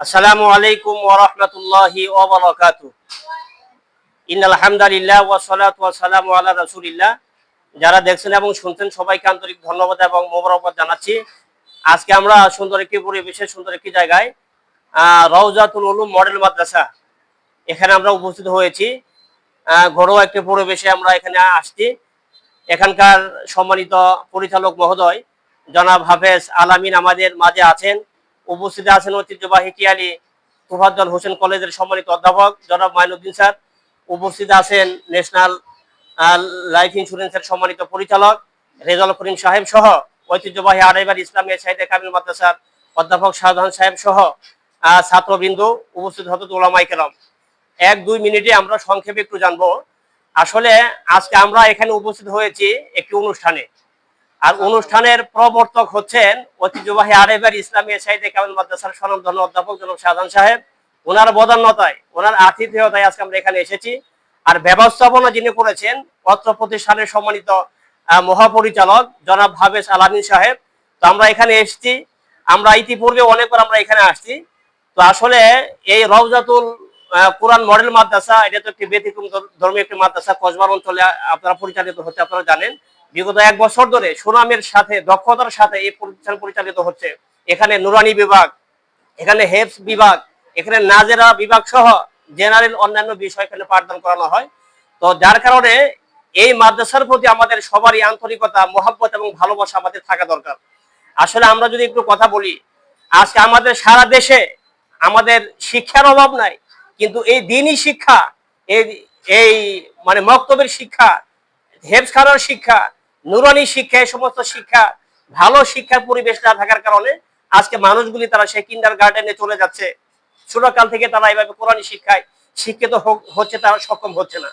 আসসালামু আলাইকুম ওয়া রাহমাতুল্লাহি ওয়া বারাকাতুহু। ইন্নাল হামদালিল্লাহ ওয়া সালাতু ওয়া সালামু আলা রাসূলিল্লাহ। যারা দেখছেন এবং শুনছেন, সবাইকে আন্তরিক ধন্যবাদ এবং মোবারকবাদ জানাচ্ছি। আজকে আমরা সুন্দর একটি পরিবেশে সুন্দর একটি জায়গায় রওজাতুল উলুম মডেল মাদ্রাসা এখানে আমরা উপস্থিত হয়েছি। ঘরোয়া একটি পরিবেশে আমরা এখানে আসছি। এখানকার সম্মানিত পরিচালক মহোদয়, জনাব হাফেজ আলামিন আমাদের মাঝে আছেন। উপস্থিত আছেন ঐতিহ্যবাহী টিয়ালি তুফাজ্জল হোসেন কলেজের সম্মানিত অধ্যাপক জনাব মাইনুদ্দিন স্যার। উপস্থিত আছেন ন্যাশনাল লাইফ ইন্স্যুরেন্সের সম্মানিত পরিচালক রেজাল করিম সাহেব সহ ঐতিহ্যবাহী আড়াইবার ইসলামী সাহিদে কামিল মাদ্রাসার অধ্যাপক শাহজাহান সাহেব সহ ছাত্রবৃন্দ উপস্থিত হতো ওলামাই কেরাম। এক, দুই মিনিটে আমরা সংক্ষেপে একটু জানব। আসলে আজকে আমরা এখানে উপস্থিত হয়েছি একটি অনুষ্ঠানে। আর অনুষ্ঠানের প্রবর্তক হচ্ছেন ঐতিহ্যবাহী আরেবার ইসলামী সাহিদে কামিল মাদ্রাসার স্বনামধন্য অধ্যাপক জনাব শাহজাহান সাহেব। ওনার বদান্যতায়, ওনার আতিথেয়তায় আজকে আমরা এখানে এসেছি। আর ব্যবস্থাপনা যিনি করেছেন, পত্র প্রতিষ্ঠানের সম্মানিত মহাপরিচালক জনাব হাবেজ আলামিন সাহেব। তো আমরা এখানে এসেছি। আমরা ইতিপূর্বে অনেকবার আমরা এখানে আসছি। তো আসলে এই রওজাতুল কোরআন মডেল মাদ্রাসা, এটা তো একটি ব্যতিক্রম ধর- ধর্মীয় একটি মাদ্রাসা, কসবার অঞ্চলে আপনারা পরিচালিত হচ্ছে, আপনারা জানেন। বিগত এক বছর ধরে সুনামের সাথে, দক্ষতার সাথে এই প্রতিষ্ঠান পরিচালিত হচ্ছে। এখানে নুরানি বিভাগ, এখানে হেফস বিভাগ, এখানে নাজেরা বিভাগ সহ জেনারেল অন্যান্য বিষয় এখানে পাঠদান করানো হয়। তো যার কারণে এই মাদ্রাসার প্রতি আমাদের সবারই আন্তরিকতা, মহাব্বত এবং ভালোবাসা আমাদের থাকা দরকার। আসলে আমরা যদি একটু কথা বলি, আজকে আমাদের সারা দেশে আমাদের শিক্ষার অভাব নাই, কিন্তু এই দিনই শিক্ষা, এই এই মানে মক্তবের শিক্ষা হেফখানার শিক্ষা নুরানি শিক্ষা, এই সমস্ত শিক্ষা, ভালো শিক্ষার পরিবেশ না থাকার কারণে আজকে মানুষগুলি তারা সেই কিন্ডার গার্ডেনে চলে যাচ্ছে। ছোটকাল থেকে তারা এইভাবে কোরআনী শিক্ষায় শিক্ষিত হচ্ছে তারা সক্ষম হচ্ছে না।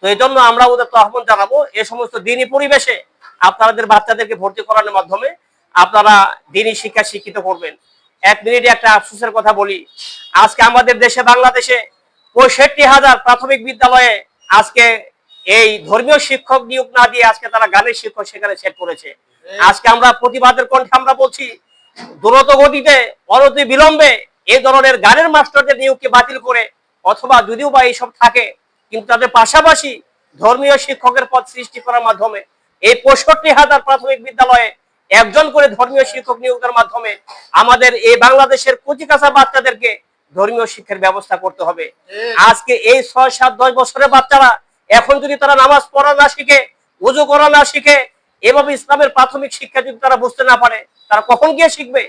তো এই জন্য আমরা ওদের তো আহ্বান জানাব, এই সমস্ত দিনই পরিবেশে আপনাদের বাচ্চাদেরকে ভর্তি করানোর মাধ্যমে আপনারা দিনই শিক্ষা শিক্ষিত করবেন। এক মিনিটে একটা আফসোসের কথা বলি, আজকে আমাদের দেশে, বাংলাদেশে পঁয়ষট্টি হাজার প্রাথমিক বিদ্যালয়ে আজকে এই ধর্মীয় শিক্ষক নিয়োগ না দিয়ে আজকে তারা গানের শিক্ষক সেখানে সেট করেছে। আজকে আমরা প্রতিবাদের কণ্ঠে আমরা বলছি দ্রুত গতিতে অনতি বিলম্বে এই ধরনের গানের মাস্টারদের নিয়োগকে বাতিল করে অথবা যদিও বা এইসব থাকে কিন্তু তাদের পাশাপাশি ধর্মীয় শিক্ষকের পদ সৃষ্টি করার মাধ্যমে এই পঁয়ষট্টি হাজার প্রাথমিক বিদ্যালয়ে একজন করে ধর্মীয় শিক্ষক নিয়োগের মাধ্যমে আমাদের এই বাংলাদেশের কচি কাঁচা বাচ্চাদেরকে ধর্মীয় শিক্ষার ব্যবস্থা করতে হবে। আজকে এই ছয় সাত দশ বছরের বাচ্চারা এখন যদি তারা নামাজ পড়া না শিখে, উজু করা না শিখে, এভাবে ইসলামের প্রাথমিক শিক্ষা যদি তারা বুঝতে না পারে, তারা কখন গিয়ে শিখবে?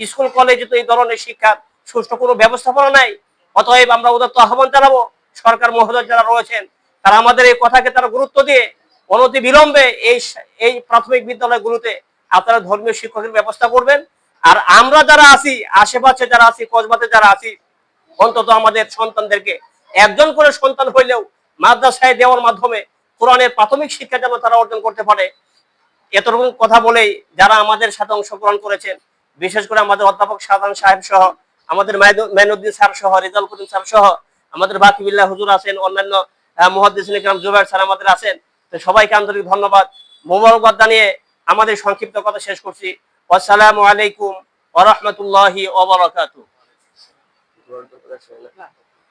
স্কুল, কলেজে তো এই ধরনের শিক্ষার সুষ্ঠু কোনো ব্যবস্থাপনা নাই। অতএব আমরা ওদের তো আহ্বান জানাব, সরকার মহোদয় যারা রয়েছেন, তারা আমাদের এই কথাকে তারা গুরুত্ব দিয়ে অনতি বিলম্বে এই এই প্রাথমিক বিদ্যালয়গুলোতে আপনারা ধর্মীয় শিক্ষকের ব্যবস্থা করবেন। আর আমরা যারা আছি, আশেপাশে যারা আছি, কসবাতে যারা আছি, অন্তত আমাদের সন্তানদেরকে, একজন করে সন্তান হইলেও মাদ্রাসায় দেওয়ার মাধ্যমে কোরআনের প্রাথমিক শিক্ষা যেন তারা অর্জন করতে পারে। এতটুকু কথা বলেই যারা আমাদের সাথে অংশগ্রহণ করেছেন, বিশেষ করে আমাদের অধ্যাপক সাধারণ সাহেব সহ, আমাদের মাইনুদ্দিন স্যার সহ রেজাল করিম স্যার সহ, আমাদের বাকিবিল্লাহ হুজুর আছেন, অন্যান্য মহাদিসিন ইকরাম জুবাইর স্যার আমাদের আছেন। তো সবাইকে আন্তরিক ধন্যবাদ। মোবারকবাদ জানিয়ে আমাদের সংক্ষিপ্ত কথা শেষ করছি। আসসালামু আলাইকুম ওয়া রাহমাতুল্লাহি ওয়া বারাকাতুহু।